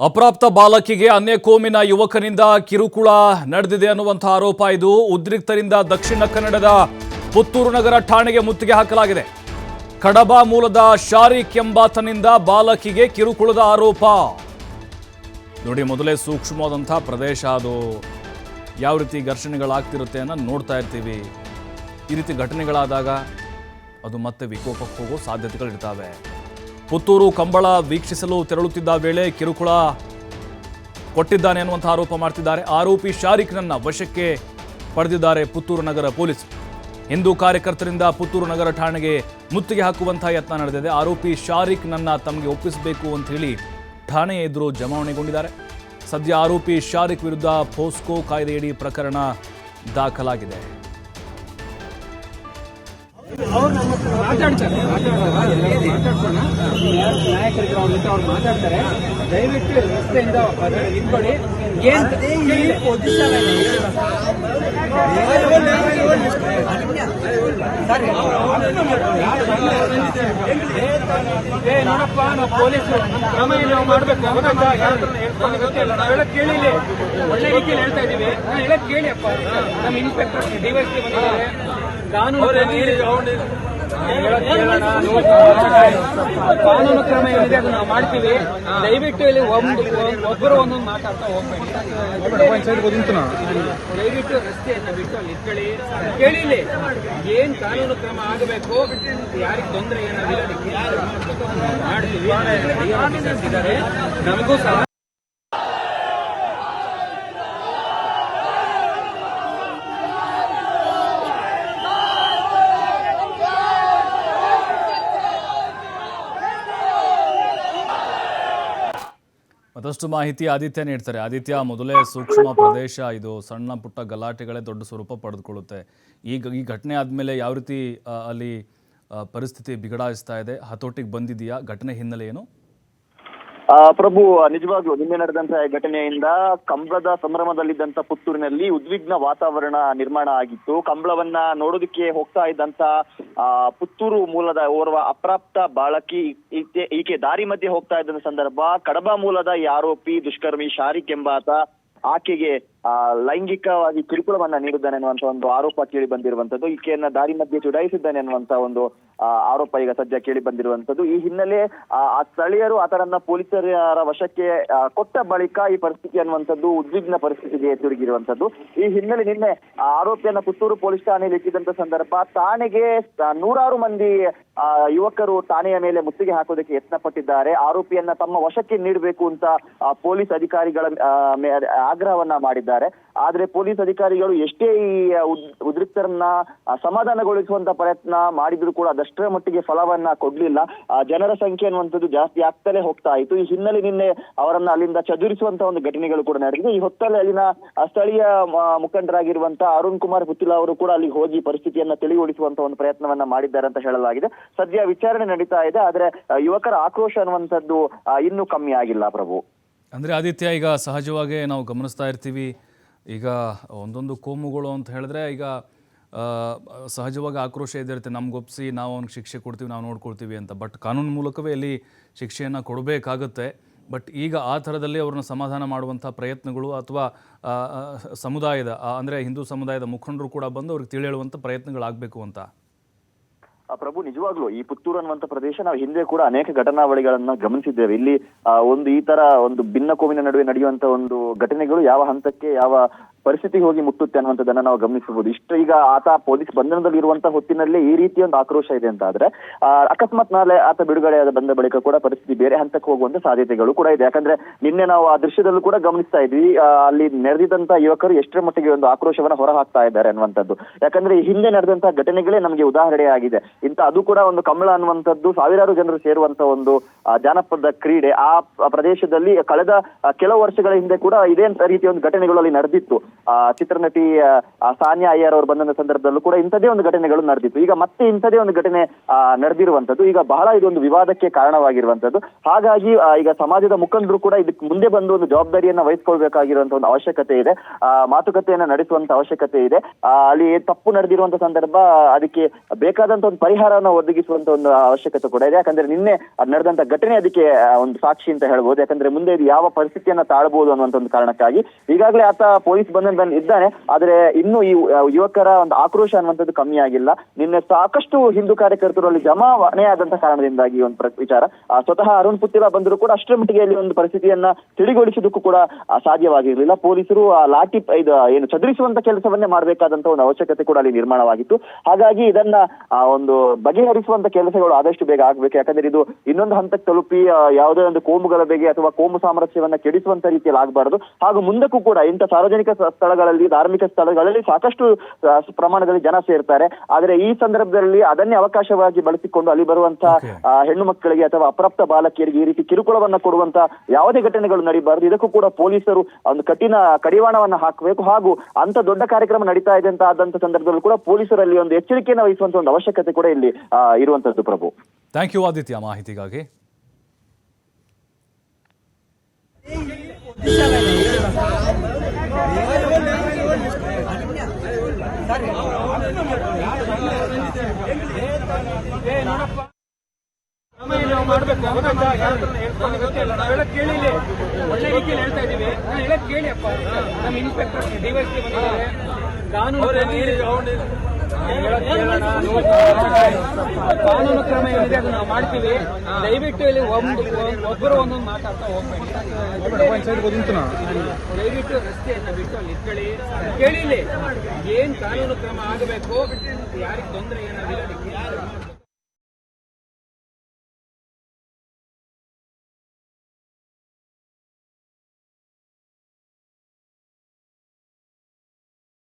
ಅಪ್ರಾಪ್ತ ಬಾಲಕಿಗೆ ಅನ್ಯ ಕೋಮಿನ ಯುವಕನಿಂದ ಕಿರುಕುಳ ನಡೆದಿದೆ ಅನ್ನುವಂತಹ ಆರೋಪ ಇದು. ಉದ್ರಿಕ್ತರಿಂದ ದಕ್ಷಿಣ ಕನ್ನಡದ ಪುತ್ತೂರು ನಗರ ಠಾಣೆಗೆ ಮುತ್ತಿಗೆ ಹಾಕಲಾಗಿದೆ. ಕಡಬ ಮೂಲದ ಶಾರಿಕ್ ಎಂಬಾತನಿಂದ ಬಾಲಕಿಗೆ ಕಿರುಕುಳದ ಆರೋಪ. ನೋಡಿ, ಮೊದಲೇ ಸೂಕ್ಷ್ಮವಾದಂತಹ ಪ್ರದೇಶ ಅದು. ಯಾವ ರೀತಿ ಘರ್ಷಣೆಗಳಾಗ್ತಿರುತ್ತೆ ಅನ್ನೋ ನೋಡ್ತಾ ಇರ್ತೀವಿ. ಈ ರೀತಿ ಘಟನೆಗಳಾದಾಗ ಅದು ಮತ್ತೆ ವಿಕೋಪಕ್ಕೆ ಹೋಗೋ ಸಾಧ್ಯತೆಗಳಿರ್ತಾವೆ. ಪುತ್ತೂರು ಕಂಬಳ ವೀಕ್ಷಿಸಲು ತೆರಳುತ್ತಿದ್ದ ವೇಳೆ ಕಿರುಕುಳ ಕೊಟ್ಟಿದ್ದಾನೆ ಅನ್ನುವಂಥ ಆರೋಪ ಮಾಡ್ತಿದ್ದಾರೆ. ಆರೋಪಿ ಶಾರಿಕ್ನನ್ನ ವಶಕ್ಕೆ ಪಡೆದಿದ್ದಾರೆ ಪುತ್ತೂರು ನಗರ ಪೊಲೀಸ್. ಹಿಂದೂ ಕಾರ್ಯಕರ್ತರಿಂದ ಪುತ್ತೂರು ನಗರ ಠಾಣೆಗೆ ಮುತ್ತಿಗೆ ಹಾಕುವಂತಹ ಯತ್ನ ನಡೆದಿದೆ. ಆರೋಪಿ ಶಾರಿಕ್ ನನ್ನ ತಮಗೆ ಒಪ್ಪಿಸಬೇಕು ಅಂತ ಹೇಳಿ ಠಾಣೆಯ ಎದುರು ಜಮಾವಣೆಗೊಂಡಿದ್ದಾರೆ. ಸದ್ಯ ಆರೋಪಿ ಶಾರಿಕ್ ವಿರುದ್ಧ ಪೋಸ್ಕೋ ಕಾಯ್ದೆಯಡಿ ಪ್ರಕರಣ ದಾಖಲಾಗಿದೆ. ಮಾತಾಡ್ತಾರೆ. ನಾಯಕರಿದ್ರು ಅವ್ರ ಜೊತೆ ಅವ್ರು ಮಾತಾಡ್ತಾರೆ. ದಯವಿಟ್ಟು ರಸ್ತೆಯಿಂದ ನಿಂತ್ಕೊಳ್ಳಿ. ಏನ್ ಪೊಸಿಷನ್ ಏ ನೋಡಪ್ಪ ನಾವು ಪೊಲೀಸರು. ಕ್ರಮ ಏನು ಮಾಡ್ಬೇಕು. ಗೊತ್ತಿಲ್ಲ. ಕೇಳಿಲ್ಲ ಒಳ್ಳೆ ರೀತಿಯಲ್ಲಿ ಹೇಳ್ತಾ ಇದೀವಿ. ಹೇಳಕ್ ಕೇಳಿ ಅಪ್ಪ ನಮ್ಮ ಇನ್ಸ್ಪೆಕ್ಟರ್ ಡಿವೈಸ್ ಬಂದಿದ್ದಾರೆ. ಕಾನೂನು ಕಾನೂನು ಕ್ರಮ ಏನಿದೆ ಅದನ್ನ ನಾವು ಮಾಡ್ತೀವಿ. ದಯವಿಟ್ಟು ಇಲ್ಲಿ ಒಂದು ಒಬ್ಬರು ಒಂದೊಂದು ಮಾತಾಡ್ತಾ ಹೋಗ್ಬೇಡಿ. ದಯವಿಟ್ಟು ರಸ್ತೆಯನ್ನ ಬಿಟ್ಟು ಅಲ್ಲಿ ಇಟ್ಕೊಳ್ಳಿ. ಕೇಳಿ ಇಲ್ಲಿ. ಏನ್ ಕಾನೂನು ಕ್ರಮ ಆಗಬೇಕು? ಯಾರಿಗೆ ತೊಂದರೆ ಏನಾಗಿಲ್ಲ? ಮಾಡ್ತೀವಿ. ಇದ್ದಾರೆ. ನಮಗೂ ಸಹ ಮತ್ತಷ್ಟು ಮಾಹಿತಿ ಆದಿತ್ಯ ನೀಡ್ತಾರೆ. ಆದಿತ್ಯ, ಮೊದಲೇ ಸೂಕ್ಷ್ಮ ಪ್ರದೇಶ ಇದು. ಸಣ್ಣ ಪುಟ್ಟ ಗಲಾಟೆಗಳೇ ದೊಡ್ಡ ಸ್ವರೂಪ ಪಡೆದುಕೊಳ್ಳುತ್ತೆ. ಈಗ ಈ ಘಟನೆ ಆದಮೇಲೆ ಯಾವ ರೀತಿ ಅಲ್ಲಿ ಪರಿಸ್ಥಿತಿ ಬಿಗಡಾಯಿಸ್ತಾ ಇದೆ? ಹತೋಟಿಗೆ ಬಂದಿದೆಯಾ? ಘಟನೆ ಹಿನ್ನೆಲೆ ಏನು? ಪ್ರಭು ನಿಜವಾಗ್ಲೂ ನಿನ್ನೆ ನಡೆದಂತಹ ಘಟನೆಯಿಂದ ಕಂಬಳದ ಸಂಭ್ರಮದಲ್ಲಿದ್ದಂತ ಪುತ್ತೂರಿನಲ್ಲಿ ಉದ್ವಿಗ್ನ ವಾತಾವರಣ ನಿರ್ಮಾಣ ಆಗಿತ್ತು. ಕಂಬಳವನ್ನ ನೋಡೋದಕ್ಕೆ ಹೋಗ್ತಾ ಇದ್ದಂತ ಪುತ್ತೂರು ಮೂಲದ ಓರ್ವ ಅಪ್ರಾಪ್ತ ಬಾಳಕಿ ಈಕೆ- ದಾರಿ ಮಧ್ಯೆ ಹೋಗ್ತಾ ಇದ್ದ ಸಂದರ್ಭ ಕಡಬ ಮೂಲದ ಈ ಆರೋಪಿ ದುಷ್ಕರ್ಮಿ ಶಾರಿಕ್ ಎಂಬಾತ ಆಕೆಗೆ ಆ, ಲೈಂಗಿಕವಾಗಿ ಕಿರುಕುಳವನ್ನ ನೀಡಿದ್ದಾನೆ ಅನ್ನುವಂತ ಒಂದು ಆರೋಪ ಕೇಳಿ ಬಂದಿರುವಂತದ್ದು. ಈಕೆಯನ್ನ ದಾರಿ ಮಧ್ಯೆ ಚುಡಾಯಿಸಿದ್ದಾನೆ ಅನ್ನುವಂತ ಒಂದು ಆರೋಪ ಈಗ ಸದ್ಯ ಕೇಳಿ ಬಂದಿರುವಂತದ್ದು. ಈ ಹಿನ್ನೆಲೆ, ಆ ಸ್ಥಳೀಯರು ಆತನನ್ನ ಪೊಲೀಸರ ವಶಕ್ಕೆ ಕೊಟ್ಟ ಬಳಿಕ ಈ ಪರಿಸ್ಥಿತಿ ಅನ್ನುವಂಥದ್ದು ಉದ್ವಿಗ್ನ ಪರಿಸ್ಥಿತಿಗೆ ತಿರುಗಿರುವಂತದ್ದು ಈ ಹಿನ್ನೆಲೆ ನಿನ್ನೆ ಆರೋಪಿಯನ್ನ ಪುತ್ತೂರು ಪೊಲೀಸ್ ಠಾಣೆಯಲ್ಲಿ ಇಟ್ಟಿದ್ದಂತ ಸಂದರ್ಭ, ಠಾಣೆಗೆ ನೂರಾರು ಮಂದಿ ಯುವಕರು ಠಾಣೆಯ ಮೇಲೆ ಮುತ್ತಿಗೆ ಹಾಕೋದಕ್ಕೆ ಯತ್ನ ಪಟ್ಟಿದ್ದಾರೆ ಆರೋಪಿಯನ್ನ ತಮ್ಮ ವಶಕ್ಕೆ ನೀಡಬೇಕು ಅಂತ ಪೊಲೀಸ್ ಅಧಿಕಾರಿಗಳ ಆಗ್ರಹವನ್ನ ಮಾಡಿದ್ದಾರೆ. ಆದ್ರೆ ಪೊಲೀಸ್ ಅಧಿಕಾರಿಗಳು ಎಷ್ಟೇ ಈ ಉದ್- ಉದ್ರಿಕ್ತರನ್ನ ಸಮಾಧಾನಗೊಳಿಸುವಂತ ಪ್ರಯತ್ನ ಮಾಡಿದ್ರು ಕೂಡ ಅದಷ್ಟರ ಮಟ್ಟಿಗೆ ಫಲವನ್ನ ಕೊಡ್ಲಿಲ್ಲ. ಜನರ ಸಂಖ್ಯೆ ಅನ್ನುವಂಥದ್ದು ಜಾಸ್ತಿ ಆಗ್ತಲೇ ಹೋಗ್ತಾ ಇತ್ತು. ಈ ಹಿನ್ನೆಲೆ ನಿನ್ನೆ ಅವರನ್ನ ಅಲ್ಲಿಂದ ಚದುರಿಸುವಂತ ಒಂದು ಘಟನೆಗಳು ಕೂಡ ನಡೆದಿದೆ. ಈ ಹೊತ್ತಲ್ಲಿ ಅಲ್ಲಿನ ಸ್ಥಳೀಯ ಮುಖಂಡರಾಗಿರುವಂತ ಅರುಣ್ ಕುಮಾರ್ ಪುತ್ತಿಲ ಅವರು ಕೂಡ ಅಲ್ಲಿ ಹೋಗಿ ಪರಿಸ್ಥಿತಿಯನ್ನ ತಿಳಿಗೊಳಿಸುವಂತ ಒಂದು ಪ್ರಯತ್ನವನ್ನ ಮಾಡಿದ್ದಾರೆ ಅಂತ ಹೇಳಲಾಗಿದೆ. ಸದ್ಯ ವಿಚಾರಣೆ ನಡೀತಾ ಇದೆ. ಆದ್ರೆ ಯುವಕರ ಆಕ್ರೋಶ ಅನ್ನುವಂಥದ್ದು ಇನ್ನೂ ಕಮ್ಮಿ ಆಗಿಲ್ಲ ಪ್ರಭು. ಅಂದರೆ ಆದಿತ್ಯ, ಈಗ ಸಹಜವಾಗಿ ನಾವು ಗಮನಿಸ್ತಾ ಇರ್ತೀವಿ. ಈಗ ಒಂದೊಂದು ಕೋಮುಗಳು ಅಂತ ಹೇಳಿದ್ರೆ ಈಗ ಸಹಜವಾಗಿ ಆಕ್ರೋಶ ಇದ್ದಿರುತ್ತೆ ನಮ್ಗೆ ಒಪ್ಪಿಸಿ ನಾವು ಅವ್ನಿಗೆ ಶಿಕ್ಷೆ ಕೊಡ್ತೀವಿ, ನಾವು ನೋಡ್ಕೊಳ್ತೀವಿ ಅಂತ. ಬಟ್ ಕಾನೂನು ಮೂಲಕವೇ ಅಲ್ಲಿ ಶಿಕ್ಷೆಯನ್ನು ಕೊಡಬೇಕಾಗತ್ತೆ. ಬಟ್ ಈಗ ಆ ಥರದಲ್ಲಿ ಅವ್ರನ್ನ ಸಮಾಧಾನ ಮಾಡುವಂಥ ಪ್ರಯತ್ನಗಳು ಅಥವಾ ಸಮುದಾಯದ ಅಂದರೆ ಹಿಂದೂ ಸಮುದಾಯದ ಮುಖಂಡರು ಕೂಡ ಬಂದು ಅವ್ರಿಗೆ ತಿಳೇಳುವಂಥ ಪ್ರಯತ್ನಗಳಾಗಬೇಕು ಅಂತ. ಪ್ರಭು ನಿಜವಾಗ್ಲೂ ಈ ಪುತ್ತೂರು ಅನ್ನುವಂತ ಪ್ರದೇಶ ನಾವು ಹಿಂದೆ ಕೂಡ ಅನೇಕ ಘಟನಾವಳಿಗಳನ್ನ ಗಮನಿಸಿದ್ದೇವೆ. ಇಲ್ಲಿ ಒಂದು ಈ ತರ ಒಂದು ಭಿನ್ನ ಕೋವಿನ ನಡುವೆ ನಡೆಯುವಂತ ಒಂದು ಘಟನೆಗಳು ಯಾವ ಹಂತಕ್ಕೆ, ಯಾವ ಪರಿಸ್ಥಿತಿಗೆ ಹೋಗಿ ಮುಟ್ಟುತ್ತೆ ಅನ್ನುವಂಥದ್ದನ್ನ ನಾವು ಗಮನಿಸಬಹುದು. ಇಷ್ಟು ಈಗ ಆತ ಪೊಲೀಸ್ ಬಂಧನದಲ್ಲಿ ಇರುವಂತಹ ಹೊತ್ತಿನಲ್ಲೇ ಈ ರೀತಿ ಒಂದು ಆಕ್ರೋಶ ಇದೆ ಅಂತ ಆದ್ರೆ ಅಕಸ್ಮಾತ್ ನಾಳೆ ಆತ ಬಿಡುಗಡೆಯಾದ ಬಂದ ಬಳಿಕ ಕೂಡ ಪರಿಸ್ಥಿತಿ ಬೇರೆ ಹಂತಕ್ಕೆ ಹೋಗುವಂತ ಸಾಧ್ಯತೆಗಳು ಕೂಡ ಇದೆ. ಯಾಕಂದ್ರೆ ನಿನ್ನೆ ನಾವು ಆ ದೃಶ್ಯದಲ್ಲೂ ಕೂಡ ಗಮನಿಸ್ತಾ ಇದ್ವಿ. ಅಲ್ಲಿ ನಡೆದಿದ್ದಂತ ಯುವಕರು ಎಷ್ಟರ ಮಟ್ಟಿಗೆ ಒಂದು ಆಕ್ರೋಶವನ್ನ ಹೊರ ಹಾಕ್ತಾ ಇದ್ದಾರೆ ಅನ್ನುವಂಥದ್ದು. ಯಾಕಂದ್ರೆ ಹಿಂದೆ ನಡೆದಂತಹ ಘಟನೆಗಳೇ ನಮಗೆ ಉದಾಹರಣೆ ಆಗಿದೆ. ಇಂತ ಅದು ಕೂಡ ಒಂದು ಕಮಲ ಅನ್ನುವಂಥದ್ದು ಸಾವಿರಾರು ಜನರು ಸೇರುವಂತ ಒಂದು ಜಾನಪದ ಕ್ರೀಡೆ ಆ ಪ್ರದೇಶದಲ್ಲಿ ಕಳೆದ ಕೆಲವು ವರ್ಷಗಳ ಹಿಂದೆ ಕೂಡ ಇದೇ ರೀತಿಯ ಒಂದು ಘಟನೆಗಳು ಅಲ್ಲಿ ನಡೆದಿತ್ತು. ಚಿತ್ರನಟಿ ಸಾನಿಯಾ ಅಯ್ಯರ್ ಅವರು ಬಂದಂತ ಸಂದರ್ಭದಲ್ಲೂ ಕೂಡ ಇಂಥದೇ ಒಂದು ಘಟನೆಗಳು ನಡೆದಿತ್ತು. ಈಗ ಮತ್ತೆ ಇಂಥದೇ ಒಂದು ಘಟನೆ ನಡೆದಿರುವಂತದ್ದು ಈಗ ಬಹಳ ಇದೊಂದು ವಿವಾದಕ್ಕೆ ಕಾರಣವಾಗಿರುವಂತದ್ದು ಹಾಗಾಗಿ ಈಗ ಸಮಾಜದ ಮುಖಂಡರು ಕೂಡ ಇದಕ್ಕೆ ಮುಂದೆ ಬಂದು ಒಂದು ಜವಾಬ್ದಾರಿಯನ್ನ ವಹಿಸ್ಕೊಳ್ಬೇಕಾಗಿರುವಂತ ಒಂದು ಅವಶ್ಯಕತೆ ಇದೆ. ಮಾತುಕತೆಯನ್ನ ನಡೆಸುವಂತ ಅವಶ್ಯಕತೆ ಇದೆ. ಅಲ್ಲಿ ತಪ್ಪು ನಡೆದಿರುವಂತ ಸಂದರ್ಭ, ಅದಕ್ಕೆ ಬೇಕಾದಂತ ಒಂದು ಪರಿಹಾರವನ್ನು ಒದಗಿಸುವಂತ ಒಂದು ಅವಶ್ಯಕತೆ ಕೂಡ ಇದೆ. ಯಾಕಂದ್ರೆ ನಿನ್ನೆ ನಡೆದಂತ ಘಟನೆ ಅದಕ್ಕೆ ಒಂದು ಸಾಕ್ಷಿ ಅಂತ ಹೇಳ್ಬೋದು. ಯಾಕಂದ್ರೆ ಮುಂದೆ ಇದು ಯಾವ ಪರಿಸ್ಥಿತಿಯನ್ನ ತಾಳಬಹುದು ಅನ್ನುವಂತ ಒಂದು ಕಾರಣಕ್ಕಾಗಿ ಈಗಾಗಲೇ ಆತ ಪೊಲೀಸ್ ಬಂದ ಇದ್ದಾನೆ. ಆದ್ರೆ ಇನ್ನು ಈ ಯುವಕರ ಒಂದು ಆಕ್ರೋಶ ಅನ್ನುವಂಥದ್ದು ಕಮ್ಮಿ ಆಗಿಲ್ಲ. ನಿನ್ನೆ ಸಾಕಷ್ಟು ಹಿಂದೂ ಕಾರ್ಯಕರ್ತರು ಅಲ್ಲಿ ಜಮಾವಣೆ ಆದಂತ ಕಾರಣದಿಂದಾಗಿ ಒಂದು ವಿಚಾರ. ಸ್ವತಃ ಅರುಣ್ ಪುತ್ತಿಲ ಬಂದರೂ ಕೂಡ ಅಷ್ಟರ ಮಟ್ಟಿಗೆ ಅಲ್ಲಿ ಒಂದು ಪರಿಸ್ಥಿತಿಯನ್ನ ತಿಳಿಗೊಳಿಸೋದಕ್ಕೂ ಕೂಡ ಸಾಧ್ಯವಾಗಿರಲಿಲ್ಲ. ಪೊಲೀಸರು ಆ, ಲಾಠಿ ಇದು, ಏನು ಚದುರಿಸುವಂತ ಕೆಲಸವನ್ನೇ ಮಾಡಬೇಕಾದಂತಹ ಒಂದು ಅವಶ್ಯಕತೆ ಕೂಡ ಅಲ್ಲಿ ನಿರ್ಮಾಣವಾಗಿತ್ತು. ಹಾಗಾಗಿ ಇದನ್ನ ಒಂದು ಬಗೆಹರಿಸುವಂತ ಕೆಲಸಗಳು ಆದಷ್ಟು ಬೇಗ ಆಗ್ಬೇಕು. ಯಾಕಂದ್ರೆ ಇದು ಇನ್ನೊಂದು ಹಂತಕ್ಕೆ ತಲುಪಿ ಯಾವುದೇ ಒಂದು ಕೋಮುಗಳ ಬಗ್ಗೆ ಅಥವಾ ಕೋಮು ಸಾಮರಸ್ಯವನ್ನ ಕೆಡಿಸುವಂತ ರೀತಿಯಲ್ಲಿ ಆಗಬಾರದು. ಹಾಗೂ ಮುಂದಕ್ಕೂ ಕೂಡ ಇಂಥ ಸಾರ್ವಜನಿಕ ಸ್ಥಳಗಳಲ್ಲಿ ಧಾರ್ಮಿಕ ಸ್ಥಳಗಳಲ್ಲಿ ಸಾಕಷ್ಟು ಪ್ರಮಾಣದಲ್ಲಿ ಜನ ಸೇರ್ತಾರೆ. ಆದರೆ ಈ ಸಂದರ್ಭದಲ್ಲಿ ಅದನ್ನೇ ಅವಕಾಶವಾಗಿ ಬಳಸಿಕೊಂಡು ಅಲ್ಲಿ ಬರುವಂತ Okay. ಹೆಣ್ಣು ಮಕ್ಕಳಿಗೆ ಅಥವಾ ಅಪ್ರಾಪ್ತ ಬಾಲಕಿಯರಿಗೆ ಈ ರೀತಿ ಕಿರುಕುಳವನ್ನ ಕೊಡುವಂತ ಯಾವುದೇ ಘಟನೆಗಳು ನಡೀಬಾರದು. ಇದಕ್ಕೂ ಕೂಡ ಪೊಲೀಸರು ಒಂದು ಕಠಿಣ ಕಡಿವಾಣವನ್ನ ಹಾಕಬೇಕು. ಹಾಗೂ ಅಂತ ದೊಡ್ಡ ಕಾರ್ಯಕ್ರಮ ನಡೀತಾ ಇದೆ ಅಂತ ಆದಂತ ಸಂದರ್ಭದಲ್ಲೂ ಕೂಡ ಪೊಲೀಸರಲ್ಲಿ ಒಂದು ಎಚ್ಚರಿಕೆಯನ್ನು ವಹಿಸುವಂತ ಒಂದು ಅವಶ್ಯಕತೆ ಕೂಡ ಇಲ್ಲಿ ಇರುವಂತದ್ದು ಪ್ರಭು. ಥ್ಯಾಂಕ್ ಯು ಆದಿತ್ಯ ಮಾಹಿತಿಗಾಗಿ. ನಾವು ಮಾಡ್ಬೇಕು ಗೊತ್ತಾಯ್ತಾ? ಯಾರ ಹತ್ರನೂ ಹೇಳ್ಕೊಂಡು ಗೊತ್ತಿಲ್ಲ. ನಾವೆಲ್ಲ ಕೇಳಿ ಒಳ್ಳೆ ರೀತಿಯಲ್ಲಿ ಹೇಳ್ತಾ ಇದೀವಿ ನಾನು ಹೇಳಕ್ ಕೇಳಿ ಅಪ್ಪ ನಮ್ಮ ಇನ್ಸ್ಪೆಕ್ಟರ್ ಡಿವೈಸ್ ಬಂದಿದ್ದಾರೆ ಕಾನೂನು ಕಾನೂನು ಕ್ರಮ ಏನಿದೆ ಅದನ್ನ ನಾವು ಮಾಡ್ತೀವಿ. ದಯವಿಟ್ಟು ಇಲ್ಲಿ ಒಂದು ಒಬ್ಬರು ಒಂದೊಂದು ಮಾತಾಡ್ತಾ ಹೋಗ್ಬೇಡಿ. ದಯವಿಟ್ಟು ರಸ್ತೆಯನ್ನ ಬಿಟ್ಟು ಅಲ್ಲಿ ಇಟ್ಕೊಳ್ಳಿ. ಕೇಳಿ ಇಲ್ಲಿ. ಏನ್ ಕಾನೂನು ಕ್ರಮ ಆಗಬೇಕು? ಯಾರಿಗೆ ತೊಂದರೆ ಏನಾಗಿಲ್ಲ